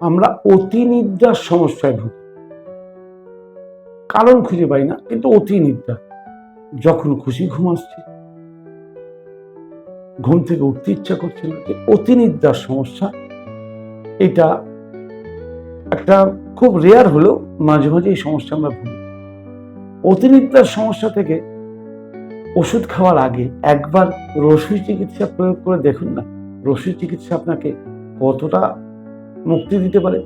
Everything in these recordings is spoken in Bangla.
আমরা অতিনিদ্রার সমস্যায় ভুগি। কারণ খুঁজে পাই না, কিন্তু অতিনিদ্রা যখন খুশি ঘুম আসছে। ঘুম থেকে উঠতে ইচ্ছা করছে না অতিনিদ্রার সমস্যা। এটা একটা খুব রেয়ার হলেও মাঝে মাঝে এই সমস্যা আমরা ভুগি। অতিনিদ্রার সমস্যা থেকে ওষুধ খাওয়ার আগে একবার রসুই চিকিৎসা প্রয়োগ করে দেখুন না। রসুই চিকিৎসা আপনাকে কতটা মুক্তি দিতে পারে?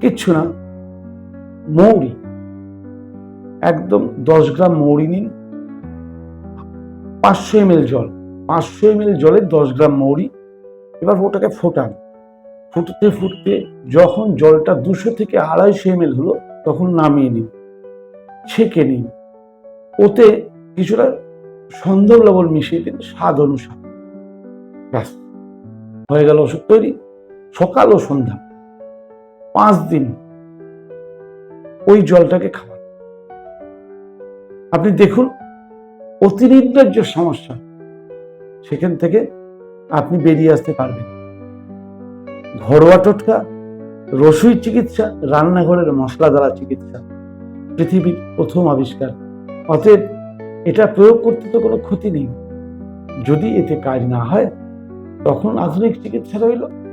কিচ্ছু না। মৌরি। একদম দশ গ্রাম মৌরি নিন। পাঁচশো এম জল। পাঁচশো এম জলে দশ গ্রাম মৌরি। এবার ওটাকে ফোটান। ফুটতে ফুটতে যখন জলটা দুশো থেকে আড়াইশো এম হলো, তখন নামিয়ে নিন। ছেঁকে নিন। ওতে কিছুটা সন্দর লবণ মিশিয়ে দিন, স্বাদ অনুসার। ব্যাস। হয়ে গেল ওষুধ তৈরি। সকাল ও সন্ধ্যা। পাঁচ দিন ওই জলটাকে খাওয়ান। আপনি দেখুন অতিরিক্তের যে সমস্যা, সেখান থেকে আপনি বেরিয়ে আসতে পারবেন। ঘরোয়া টোটকা, রসুই চিকিৎসা, রান্নাঘরের মশলা দ্বারা চিকিৎসা, পৃথিবীর প্রথম আবিষ্কার। অতএব এটা প্রয়োগ করতে তো কোনো ক্ষতি নেই। যদি এতে কাজ না হয়, তখন আধুনিক চিকিৎসা রইল।